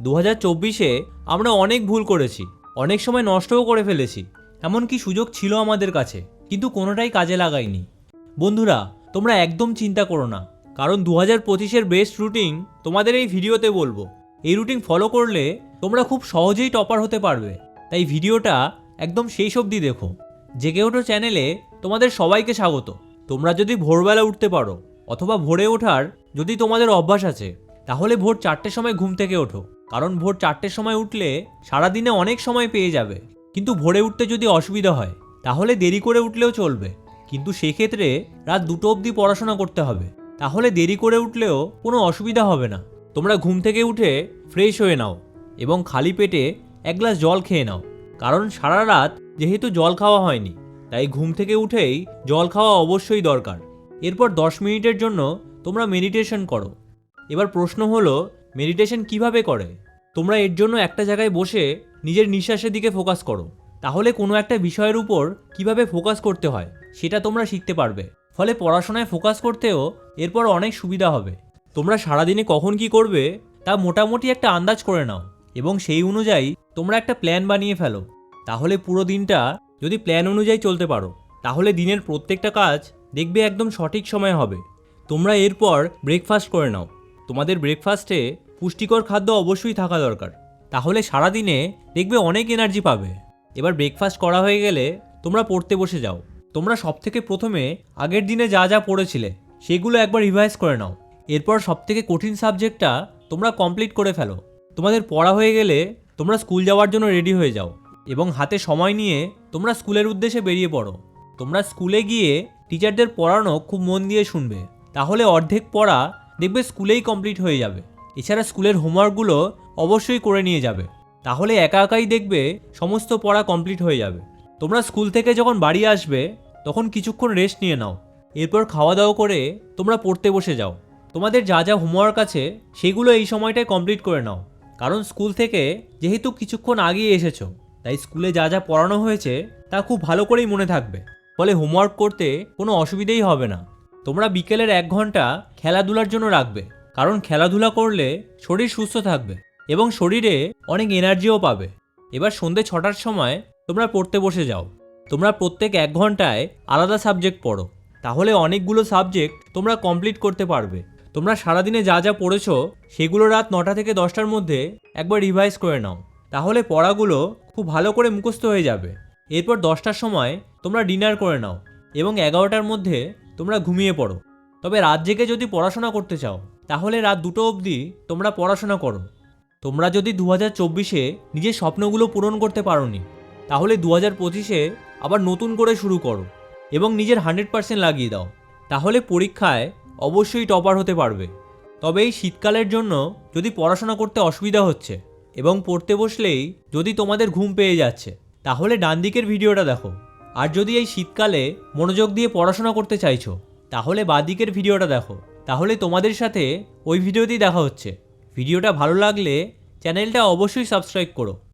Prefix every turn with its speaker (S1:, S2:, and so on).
S1: দু হাজার চব্বিশে আমরা অনেক ভুল করেছি, অনেক সময় নষ্টও করে ফেলেছি, এমনকি সুযোগ ছিল আমাদের কাছে, কিন্তু কোনোটাই কাজে লাগাইনি বন্ধুরা, তোমরা একদম চিন্তা করো না, কারণ দু হাজার পঁচিশের বেস্ট রুটিন তোমাদের এই ভিডিওতে বলব। এই রুটিন ফলো করলে তোমরা খুব সহজেই টপার হতে পারবে। তাই ভিডিওটা একদম সেই অবধি দেখো। জেগে ওঠো চ্যানেলে তোমাদের সবাইকে স্বাগত। তোমরা যদি ভোরবেলা উঠতে পারো, অথবা ভোরে ওঠার যদি তোমাদের অভ্যাস আছে, তাহলে ভোর চারটের সময় ঘুম থেকে ওঠো। কারণ ভোর চারটের সময় উঠলে সারাদিনে অনেক সময় পেয়ে যাবে। কিন্তু ভোরে উঠতে যদি অসুবিধা হয়, তাহলে দেরি করে উঠলেও চলবে। কিন্তু সেক্ষেত্রে রাত দুটো অবধি পড়াশোনা করতে হবে। তাহলে দেরি করে উঠলেও কোনো অসুবিধা হবে না। তোমরা ঘুম থেকে উঠে ফ্রেশ হয়ে নাও এবং খালি পেটে এক গ্লাস জল খেয়ে নাও। কারণ সারা রাত যেহেতু জল খাওয়া হয়নি, তাই ঘুম থেকে উঠেই জল খাওয়া অবশ্যই দরকার। এরপর দশ মিনিটের জন্য তোমরা মেডিটেশন করো। এবার প্রশ্ন হলো মেডিটেশন কীভাবে করে? তোমরা এর জন্য একটা জায়গায় বসে নিজের নিঃশ্বাসের দিকে ফোকাস করো। তাহলে কোনো একটা বিষয়ের উপর কীভাবে ফোকাস করতে হয়, সেটা তোমরা শিখতে পারবে। ফলে পড়াশোনায় ফোকাস করতেও এরপর অনেক সুবিধা হবে। তোমরা সারাদিনে কখন কি করবে, তা মোটামুটি একটা আন্দাজ করে নাও এবং সেই অনুযায়ী তোমরা একটা প্ল্যান বানিয়ে ফেলো। তাহলে পুরো দিনটা যদি প্ল্যান অনুযায়ী চলতে পারো, তাহলে দিনের প্রত্যেকটা কাজ দেখবে একদম সঠিক সময় হবে। তোমরা এরপর ব্রেকফাস্ট করে নাও। তোমাদের ব্রেকফাস্টে পুষ্টিকর খাদ্য অবশ্যই থাকা দরকার। তাহলে সারাদিনে দেখবে অনেক এনার্জি পাবে। এবার ব্রেকফাস্ট করা হয়ে গেলে তোমরা পড়তে বসে যাও। তোমরা সবথেকে প্রথমে আগের দিনে যা যা পড়েছিলে, সেগুলো একবার রিভাইজ করে নাও। এরপর সবথেকে কঠিন সাবজেক্টটা তোমরা কমপ্লিট করে ফেলো। তোমাদের পড়া হয়ে গেলে তোমরা স্কুল যাওয়ার জন্য রেডি হয়ে যাও এবং হাতে সময় নিয়ে তোমরা স্কুলের উদ্দেশ্যে বেরিয়ে পড়ো। তোমরা স্কুলে গিয়ে টিচারদের পড়ানো খুব মন দিয়ে শুনবে। তাহলে অর্ধেক পড়া দেখবে স্কুলেই কমপ্লিট হয়ে যাবে। এছাড়া স্কুলের হোমওয়ার্কগুলো অবশ্যই করে নিয়ে যাবে। তাহলে একা একাই দেখবে সমস্ত পড়া কমপ্লিট হয়ে যাবে। তোমরা স্কুল থেকে যখন বাড়ি আসবে, তখন কিছুক্ষণ রেস্ট নিয়ে নাও। এরপর খাওয়া দাওয়া করে তোমরা পড়তে বসে যাও। তোমাদের যা যা হোমওয়ার্ক আছে, সেগুলো এই সময়টায় কমপ্লিট করে নাও। কারণ স্কুল থেকে যেহেতু কিছুক্ষণ আগেই এসেছ, তাই স্কুলে যা যা পড়ানো হয়েছে, তা খুব ভালো করেই মনে থাকবে। ফলে হোমওয়ার্ক করতে কোনো অসুবিধেই হবে না। তোমরা বিকেলের এক ঘণ্টা খেলাধুলার জন্য রাখবে। কারণ খেলাধুলা করলে শরীর সুস্থ থাকবে এবং শরীরে অনেক এনার্জিও পাবে। এবার সন্ধে ছটার সময় তোমরা পড়তে বসে যাও। তোমরা প্রত্যেক এক ঘন্টায় আলাদা সাবজেক্ট পড়ো। তাহলে অনেকগুলো সাবজেক্ট তোমরা কমপ্লিট করতে পারবে। তোমরা সারাদিনে যা যা পড়েছো সেগুলো রাত নটা থেকে দশটার মধ্যে একবার রিভাইজ করে নাও। তাহলে পড়াগুলো খুব ভালো করে মুখস্থ হয়ে যাবে। এরপর দশটার সময় তোমরা ডিনার করে নাও এবং এগারোটার মধ্যে তোমরা ঘুমিয়ে পড়ো। তবে রাত জেগে যদি পড়াশোনা করতে চাও তাহলে রাত দুটো অবধি তোমরা পড়াশোনা করো। তোমরা যদি দু হাজার চব্বিশে নিজের স্বপ্নগুলো পূরণ করতে পারোনি, তাহলে দু হাজার পঁচিশে আবার নতুন করে শুরু করো এবং নিজের হান্ড্রেড পার্সেন্ট লাগিয়ে দাও। তাহলে পরীক্ষায় অবশ্যই টপার হতে পারবে। তবে এই শীতকালের জন্য যদি পড়াশোনা করতে অসুবিধা হচ্ছে এবং পড়তে বসলেই যদি তোমাদের ঘুম পেয়ে যাচ্ছে, তাহলে ডান দিকের ভিডিওটা দেখো। আর যদি এই শীতকালে মনোযোগ দিয়ে পড়াশোনা করতে চাইছো, তাহলে বাঁ দিকের ভিডিওটা দেখো। তাহলে তোমাদের সাথে ওই ভিডিওতেই দেখা হচ্ছে। ভিডিওটা ভালো লাগলে চ্যানেলটা অবশ্যই সাবস্ক্রাইব করো।